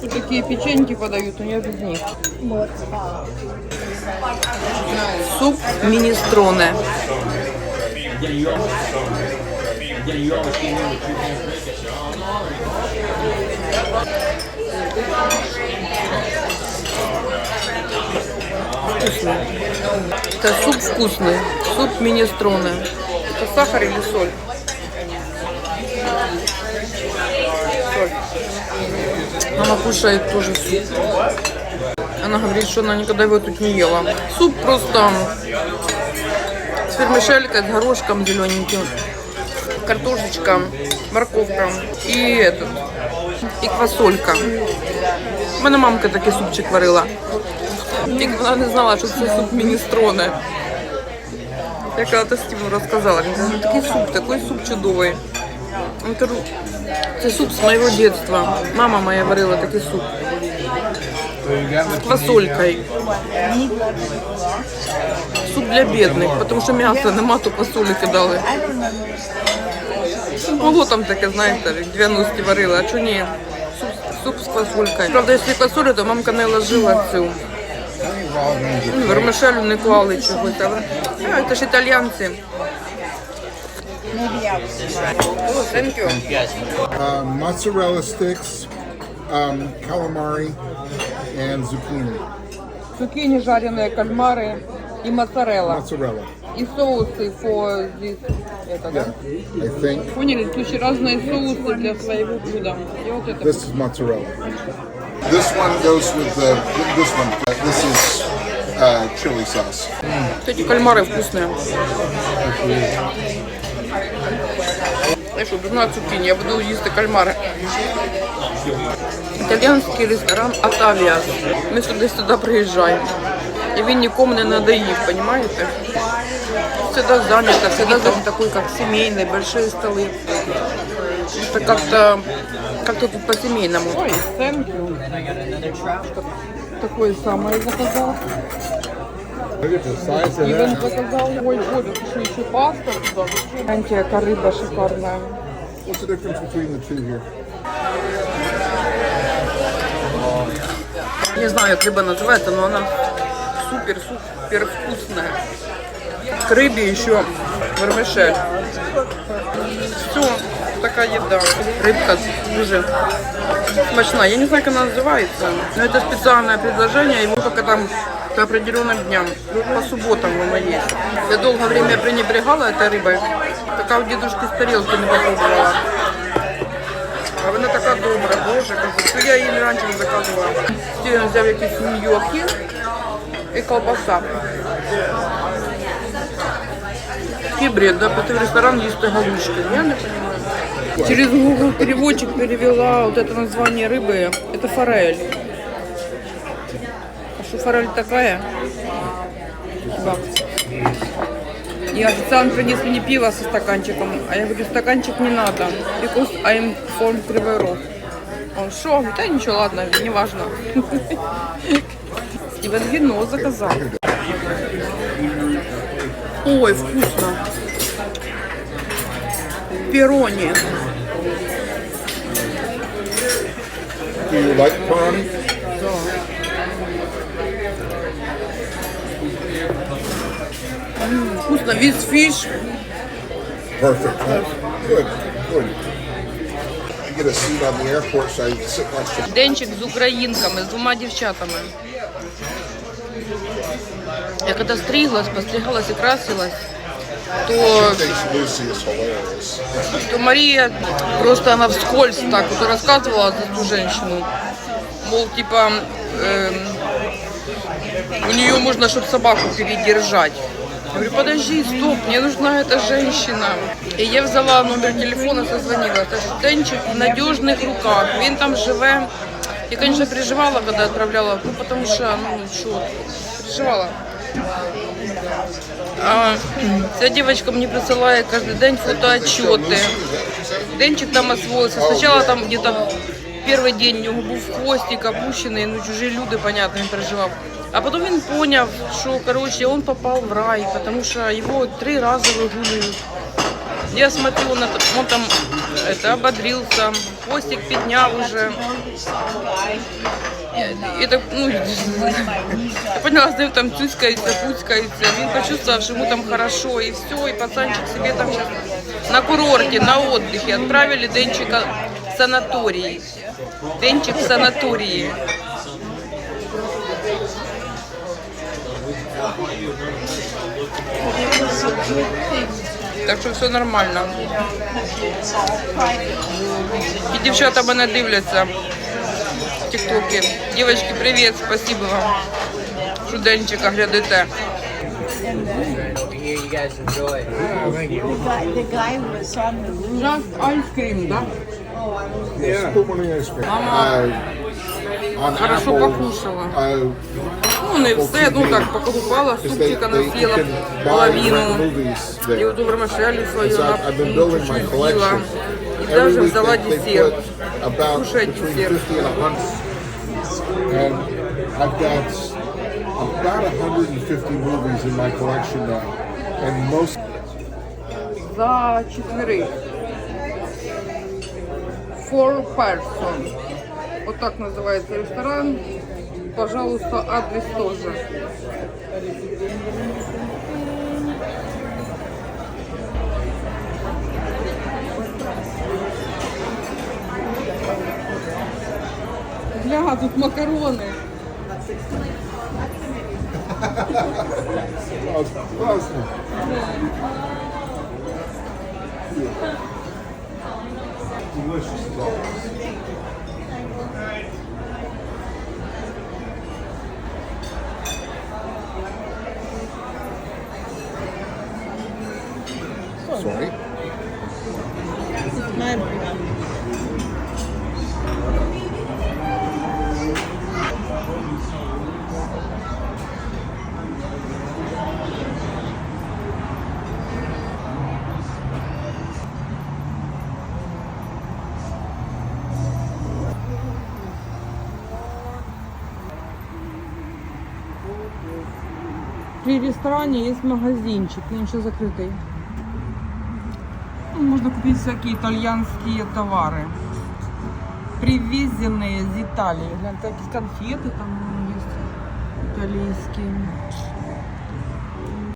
Тут такие печеньки подают, но я без них. Суп министроне. Вкусный. Это суп вкусный. Суп министроне. Это сахар или соль? Соль. Мама кушает тоже суп. Она говорит, что она никогда его тут не ела. Суп просто с вермишелькой, с горошком зелененьким, картошечка, морковка и этот, и квасолька. У мене мамка такий супчик варила. Тільки вона не знала, що це суп міністроне. Я коли-то Стівну розказала, він каже, «Ну, такий суп, такий суп чудовий. Я кажу, це суп з моєго дитинства. Мама моя варила такий суп. З квасолькою. Суп для бідних, тому що м'яса нема, то квасолі кидали. Було там таке, знаєте, як 90-ті варили, а чого ні? Суп, суп з квасолькою. Правда, якщо квасолю, то мамка не ложила цю. Ну, Вермишелю не клали чогось, але а, це ж італіянці. О, thank you. Uh, mozzarella sticks, um, calamari, and zucchini. Цукини жареные, кальмары и моцарелла. Mozzarella. И соусы for this. Это, да? I think Поняли? Тут еще разные соусы для своего блюда. И вот это. this is mozzarella. This one goes with the this one. This is uh, chili sauce. Эти кальмары вкусные. Я что, дурна цукини, я буду їсти кальмари. Італійський ресторан Атавіас. Ми сюди сюди приїжджаємо. І він нікому не надоїв, понимаете? Всегда занято, всегда за- такой, как семейный, большие столы. Это как-то как-то тут по-семейному. Ой. Такое самое заказал. Look at the size И он заказал, ой, ты что, еще паста туда? Яка рыба шикарная. What's the difference between the two here? Не знаю, как рыба называется, но она супер-супер вкусная. К рыбе еще вермишель. Все, такая еда. Рыбка дуже смачна. Я не знаю, как она называется, но это специальное предложение, его только там по определенным дням. По субботам оно есть. Я долгое время пренебрегала этой рыбой, пока у дедушки с тарелки не попробовала. А вона така добра, боже, кажу, то я її раніше не заказувала. Стівен взяв якісь нью-йорки і колбаса. Такий бред, да, пойти в ресторан їсти галушки. Я не понимаю. Через Google переводчик перевела вот это название рыбы. Это форель. А что форель такая? Хіба? И официант принес мне пиво со стаканчиком. А я говорю, стаканчик не надо. Because I'm from Кривой Рог. Он? Говорит, да ничего, ладно, не важно. Стивен вино заказал. Ой, вкусно. Перони. Do you like pepperoni? Вкусно. Виз фиш. Perfect. Huh? Good. Good. I get a seat on the airport, so I sit next to. Денчик з українками, з двома дівчатами. Я коли стриглась, постригалась і красилась, то, Thinks Lucy is hilarious. то Мария просто она вскользь так вот рассказывала за ту женщину. Мол, типа, эм, у нее можно, чтобы собаку передержать. Я говорю, подожди, стоп, мне нужна эта женщина. И я взяла номер телефона, созвонила. Это ж Денчик в надежных руках. Він там живе. Я, конечно, переживала, когда отправляла, ну, потому что, ну, что, переживала. А, ця девочка мне присылает каждый день фотоотчеты. Денчик там освоился. Сначала там где-то первый день у нього був хвостик опущений, ну чужі люди, понятно, він переживав. А потім він поняв, що короче, он попал в рай, потому що його три рази вигулюють. Я смотрю, он, это- он там это, ободрился, хвостик поднял уже. И так, ну, я поняла, что там цюськается, пуськается. Він почувствовал, что ему там хорошо, и все, и пацанчик себе там сейчас на курорте, на отдыхе. Отправили Денчика в санаторий. Денчик в санатории Так що все нормально. І дівчата мене дивляться в тіктокі. Дівчатки, привіт, спасибо вам. Що денчика глядите. Here, you guys enjoy. The guy, the guy was on the roof. Just айскрім, да? Yes, put one in ice cream. Мама Uh, on хорошо Apple, покушала. uh, Ну, не все, ну так, покупала, because they, супчика they, you насіла, can buy rent половину. movies І there. от у вермишелі свою So на I've, I've been building my чуть-чуть collection. з'їла. І Every навіть week взяла they, they десерт. put about Кушать between десерт. 50 and 100. And I've got about 150 movies in my collection now. And most За четверых. Four person. Вот так называется ресторан. Пожалуйста, адрес тоже. Бля, тут макароны. классно. Always. Sorry. При ресторане есть магазинчик, но он еще закрытый. Ну, можно купить всякие итальянские товары. Привезенные из Италии. Глянь, такие конфеты там есть итальянские.